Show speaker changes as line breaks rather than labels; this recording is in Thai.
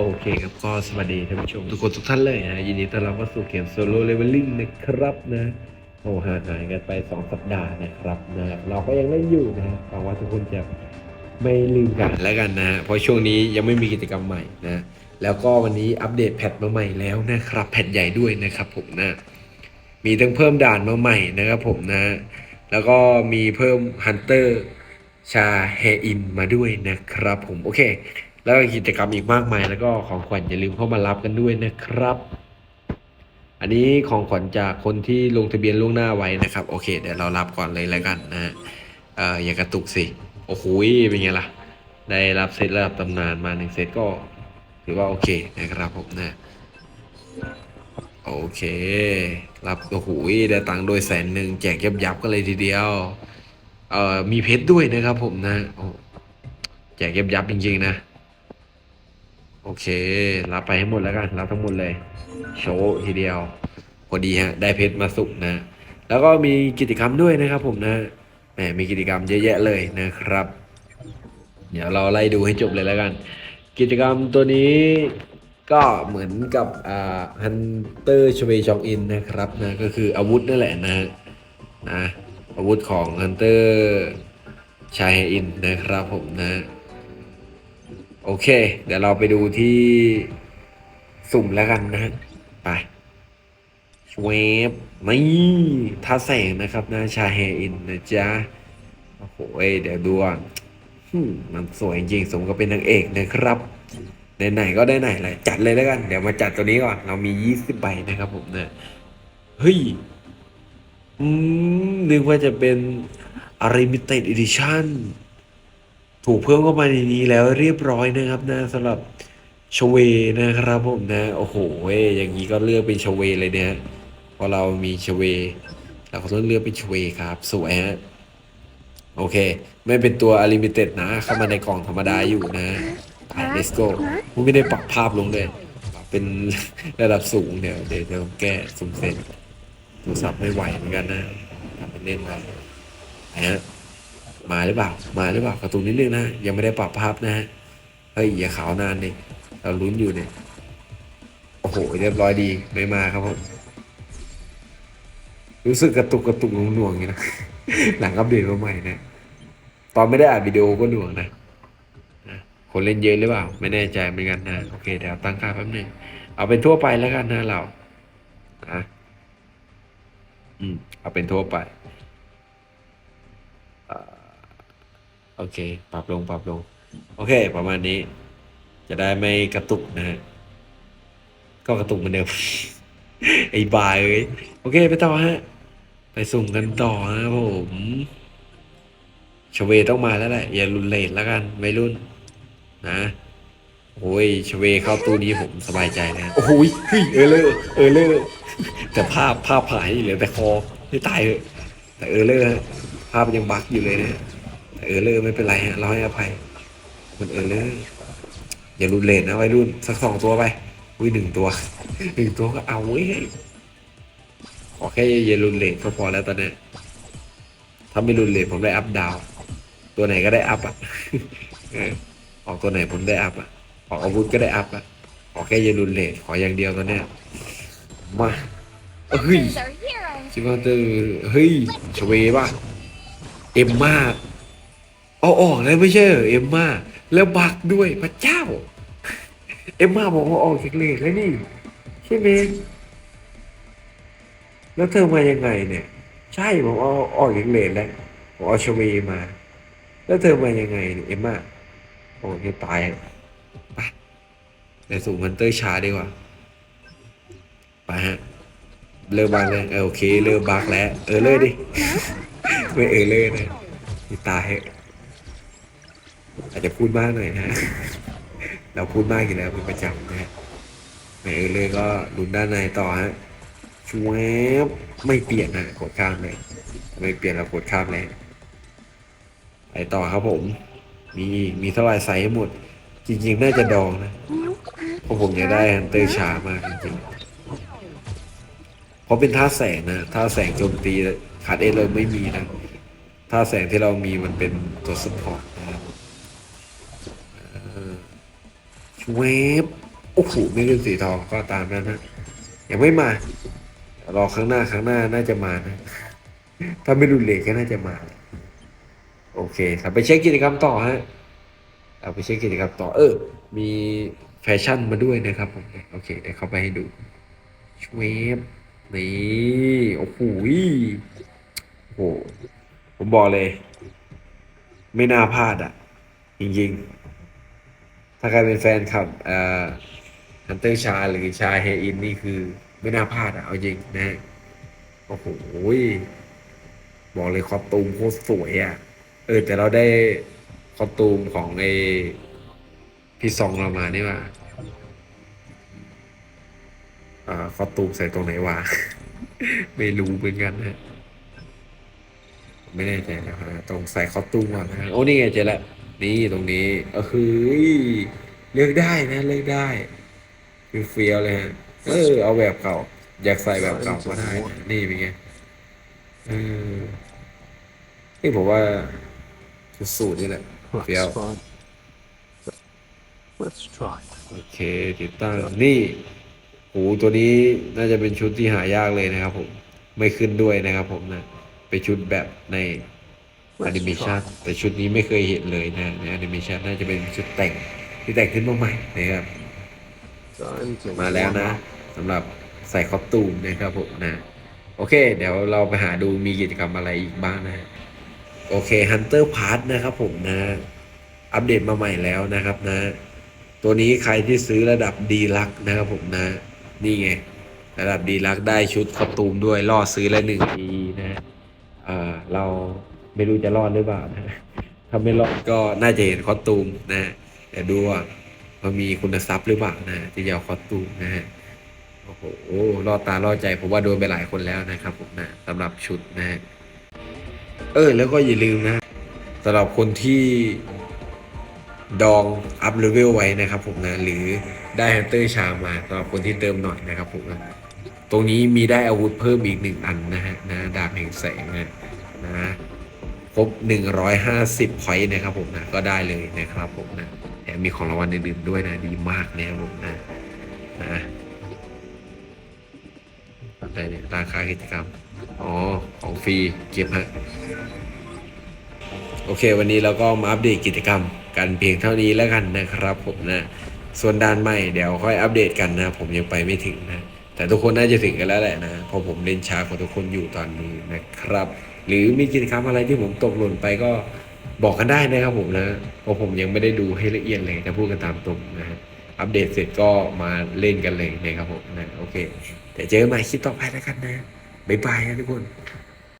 โอเคครับก็สวัสดีท่านผู้ชมทุกคนทุกท่านเลยนะยินดีต้อนรับเข้าสู่เกมโซโล่เลเวลลิ่งนะครับนะโอ้ห่างหายกันไป 2 สัปดาห์นะครับนะเราก็ยังเล่นอยู่นะหวังว่าทุกคนจะไม่ลืมกันแล้วกันนะฮะเพราะช่วงนี้ยังไม่มีกิจกรรมใหม่นะแล้วก็วันนี้อัปเดตแพทมาใหม่แล้วนะครับแพทใหญ่ด้วยนะครับผมนะมีทั้งเพิ่มด่านมาใหม่นะครับผมนะ แล้วก็มีเพิ่มฮันเตอร์ชาเฮอินมาด้วยนะครับผมโอเค แล้วก็กิจกรรมอีกมากมาย แล้วก็ของขวัญอย่าลืมเข้ามารับกันด้วยนะครับ อันนี้ของขวัญจากคนที่ลงทะเบียนล่วงหน้าไว้นะครับ โอเคเดี๋ยวเรารับก่อนเลยแล้วกันนะฮะเอออย่ากระตุกสิ โอ้โหเป็นไงล่ะ ได้รับเซตระดับตำนานมาหนึ่งเซตก็ถือว่าโอเคนะครับผมนะโอเค รับโอ้โหได้ตังค์โดยแสนหนึ่งแจกยับยับกันเลยทีเดียวเอ่อมีเพชรด้วยนะครับผมนะแจกยับยับจริงๆนะ โอเค รับไปให้หมดแล้วกัน รับทั้งหมดเลย โชว์ทีเดียวพอดีฮะ ได้เพชรมาสุกนะ แล้วก็มีกิจกรรมด้วยนะครับผมนะ แหม มีกิจกรรมเยอะแยะเลยนะครับ เดี๋ยวเราไล่ดูให้จบเลยแล้วกัน กิจกรรมตัวนี้ก็เหมือนกับอ่าฮันเตอร์ชเวชองอินนะครับนะ ก็คืออาวุธนั่นแหละนะนะ อาวุธของฮันเตอร์ชายอินนะครับผมนะ โอเค เดี๋ยวเราไปดูที่สุ่มแล้วกันนะไปชเวฟนี่ท่าแสงนะครับนะชาเฮอินนะจ๊ะ โอ้โหเดี๋ยวดูอะมมันสวยจริงสมกับเป็นนางเอกนะครับไหนๆก็ได้ไหนแหละจัดเลยแล้วกัน เดี๋ยวมาจัดตัวนี้ก่อน เรามี20ใบนะครับผมเนี่ยเฮ้ยอืมนึกว่าจะเป็น Unlimited Edition ถูกเพิ่มเข้ามาในนี้แล้วเรียบร้อยนะครับนะสำหรับชเวนะครับผมนะ โอ้โหเว้ยอย่างนี้ก็เลือกเป็นชเวเลยเนี่ยพราะเรามีชเวเราก็ต้องเลือกเป็นชเวครับ สวยฮะโอเค ไม่เป็นตัว Unlimited นะ เข้ามาในกล่องธรรมดาอยู่นะไป let's go กูไม่ได้ปรับภาพลงเลยปรับเป็นระดับสูงเดี๋ยวเดี๋ยวจะแก้สูงเซ็นโทรศัพท์ไม่ไหวเหมือนกันนะทำเป็นเล่นไปนะฮะ มาหรือเปล่า มาหรือเปล่ากระตุ้นนิดนึงนะยังไม่ได้ปรับภาพนะฮะเฮ้ยอย่าขาวนานดิเราลุ้นอยู่เนี่ยโอ้โหเรียบร้อยดีไม่มาครับผมรู้สึกกระตุกกระตุกหน่วงๆอย่างนี้นะหลังอัปเดตมาใหม่นะตอนไม่ได้อัดวิดีโอก็หน่วงนะคนเล่นเยอะหรือเปล่า ไม่แน่ใจเหมือนกันนะโอเคเดี๋ยวตั้งค่าแป๊บหนึงเอาเป็นทั่วไปแล้วกันนะเรานะอืมเอาเป็นทั่วไป โอเค ปรับลงปรับลง โอเค ประมาณนี้ จะได้ไม่กระตุกนะฮะ ก็กระตุกเหมือนเดิม ไอ้บายเอ้ยโอเค ไปต่อฮะ ไปสุ่มกันต่อนะผมชเวต้องมาแล้วแหละ อย่ารุนเลทแล้วกันไม่รุ่น นะโอ้ยชเวเข้าตู้นี้ผมสบายใจนะ โอ้ยเฮ้ยเออเลอร์เออเลอร์แต่ภาพภาพหายเหลือแต่คอไม่ตายเลยแต่เออเลอร์ภาพยังบั๊กอยู่เลยนะ เออเลอร์ไม่เป็นไรฮะเราให้อภัย มันเออเลอร์อย่ารุนเลทนะวัยรุ่นสักสองตัวไปอุ้ยหนึ่งตัวหนึ่งตัวก็เอาเว้ยขอแค่เยนรุนเลทก็พอแล้วตอนนี้ถ้าไม่รุนเลทผมได้อัพดาว ตัวไหนก็ได้อัพอะเออออกตัวไหนผมได้อัพอะออกอาวุธก็ได้อัพอะขอแค่เยนรุนเลทขออย่างเดียวตอนเนี้ยมาเฮ้ย
Here's our hero.
ชิบาเตอร์เฮ้ยชเวป่ะเอ็มมา เอาออกแล้วไม่ใช่เหรอเอ็มมาแล้วบักด้วยพระเจ้า เอ็มมาบอกว่าออกจากเลทแล้วนี่ใช่ไหมแล้วเธอมายังไงเนี่ย ใช่ผมเอาออกจากเลนแล้วผมเอาชเวมา แล้วเธอมายังไงเนี่ยเอ็มม่าโอ้ยตายไปไปสู่มันเตอร์ชาดีกว่าไปฮะเริ่มบักเลยเออโอเคเริ่มบักแล้ว เออเลยดิไม่เออเลยนะนี่ตายฮะ อาจจะพูดมากหน่อยนะ เราพูดมากอยู่แล้วเป็นประจำนะฮะไม่เออเลยก็ลุ้นด้านในต่อฮะชวบไม่เปลี่ยนนะกดข้ามเลยไม่เปลี่ยนเรากดข้ามเลยไปต่อครับผม มีมีเท่าไรใส่ให้หมด จริงๆ น่าจะดองนะเพราะผมอยากได้ฮันเตอร์ช้ามากจริงๆเพราะเป็นท่าแสงนะท่าแสงโจมตีขาดเอเลยไม่มีนะท่าแสงที่เรามีมันเป็นตัวสปอร์ตนะครับ เวบโอ้โหไม่ขึ้นสีทองก็ตามนั้นนะยังไม่มารอครั้งหน้าครั้งหน้าน่าจะมานะ ถ้าไม่รุนเลทก็น่าจะมา โอเคครับไปเช็คกิจกรรมต่อฮะเอาไปเช็คกิจกรรมต่อ เออ มีแฟชั่นมาด้วยนะครับผมโอเคเดี๋ยวเข้าไปให้ดูชเวฟนี่โอ้โหโอ้โหผมบอกเลย ไม่น่าพลาดอะ จริงๆ ถ้าใครเป็นแฟนคลับฮันเตอร์ชาหรือชาเฮอินนี่คือไม่น่าพลาดอะเอาจริงนะฮะโอ้โหบอกเลยคอตูมโคตรสวยอะเออแต่เราได้คอตูมของไอพี่ซองเรามานี่ว่าอ่าคอตูมใส่ตรงไหนวะไม่รู้เหมือนกันนะไม่แน่ใจนะครับตรงใส่คอตูมก่อนนะโอ้นี่ไงเจอละ นี่ตรงนี้เออคือเลือกได้นะเลือกได้คือเฟียวเลยฮะเออเอาแบบเก่า อยากใส่แบบเก่าก็ได้นะนี่เป็นไงเออนี่ผมว่าชุดสูตรนี่แหละเฟี้ยว
Looks fun. Let's try.
โอเคติดตั้งนี่โหตัวนี้น่าจะเป็นชุดที่หายากเลยนะครับผม ไม่ขึ้นด้วยนะครับผมนะเป็นชุดแบบใน แอนิเมชันแต่ชุดนี้ไม่เคยเห็นเลยนะในแอนิเมชันน่าจะเป็นชุดแต่งที่แต่งขึ้นมาใหม่นะครับ
Time to
มาแล้วนะ
warm up.
สำหรับใส่คอสตูมนะครับผมนะ โอเค เดี๋ยวเราไปหาดูมีกิจกรรมอะไรอีกบ้างนะฮะโอเค Hunter Pass นะครับผมนะ อัปเดตมาใหม่แล้วนะครับนะ ตัวนี้ใครที่ซื้อระดับดีลักนะครับผมนะ นี่ไง ระดับดีลักได้ชุดคอสตูมด้วยรอดซื้อละหนึ่งปีนะ อ่าเรา ไม่รู้จะรอดหรือเปล่านะถ้าไม่รอดก็น่าจะเห็นคอสตูมนะแต่ดูว่ามันมีคุณทรัพย์หรือเปล่านะที่จะเอาคอสตูมนะฮะโอ้โหรอดตารอดใจผมว่าโดนไปหลายคนแล้วนะครับผมนะสำหรับชุดนะฮะเออแล้วก็อย่าลืมนะสำหรับคนที่ดองอัพเลเวลไว้นะครับผมนะหรือได้ฮันเตอร์ชามาสำหรับคนที่เติมหน่อยนะครับผมนะตรงนี้มีได้อาวุธเพิ่มอีกหนึ่งอันนะฮะนะดาบแห่งแสงนะนะ ครบ 150พอยต์นะครับผมนะก็ได้เลยนะครับผมนะแถมมีของรางวัลอื่นๆด้วยนะดีมากนะครับผมนะนะอะไรเนี่ยราคากิจกรรม อ๋อ ของฟรีเก็บฮะโอเค วันนี้เราก็มาอัปเดตกิจกรรมกันเพียงเท่านี้แล้วกันนะครับผมนะ ส่วนด้านใหม่เดี๋ยวค่อยอัปเดตกันนะ ผมยังไปไม่ถึงนะ แต่ทุกคนน่าจะถึงกันแล้วแหละนะเพราะผมเล่นช้ากว่าทุกคนอยู่ตอนนี้นะครับ หรือมีกิจกรรมอะไรที่ผมตกหล่นไปก็บอกกันได้นะครับผมนะเพราะผมยังไม่ได้ดูให้ละเอียดเลยจะพูดกันตามตรงนะฮะอัปเดตเสร็จก็มาเล่นกันเลยนะครับผมนะโอเคเดี๋ยวเจอกันใหม่คลิปต่อไปแล้วกันนะบ๊ายบายนะทุกคน